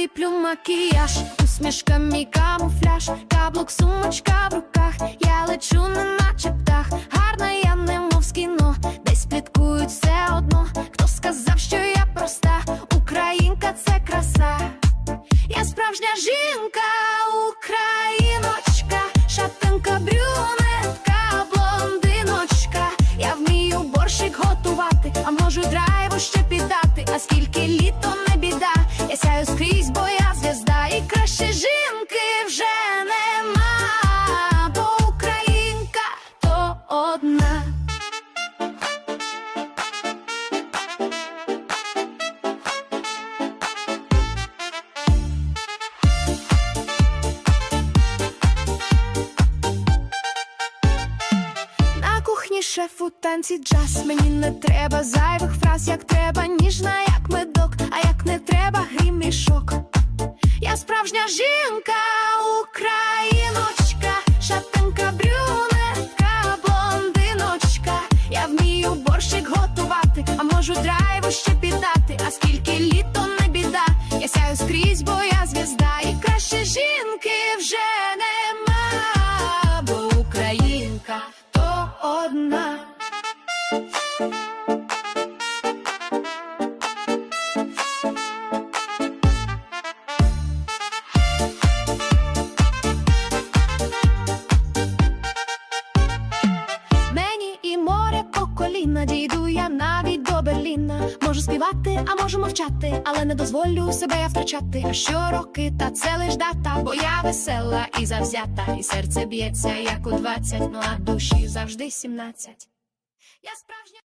ліплю макіяж, усмішка мій камуфляж, каблук, сумочка в руках, я лечу, не наче птах, гарна я немов з кіно, десь пліткують все одно. Хто сказав, що я проста, українка це краса. Я справжня жінка, україночка, шатенка, брюнетка, блондиночка. Я вмію борщик готувати, а можу драйву ще піддати. А скільки літо не біда, я сяю скрізь, шеф у танці джаз Мені не треба зайвих фраз, як треба ніжна, як медок, а як не треба грім і шок. Я справжня жінка, україночка, шатенка, брюнетка, блондиночка. Я вмію борщик готувати, а можу драйву ще піддати. А скільки літо не біда, я сяю скрізь, бо я звізда, одна. Коліна дійду я навіть до Берліна. Можу співати, а можу мовчати, але не дозволю себе я втрачати. А що роки, та це лиш дата, бо я весела і завзята, і серце б'ється, як у двадцять, ну а душі завжди сімнадцять. Я справжня.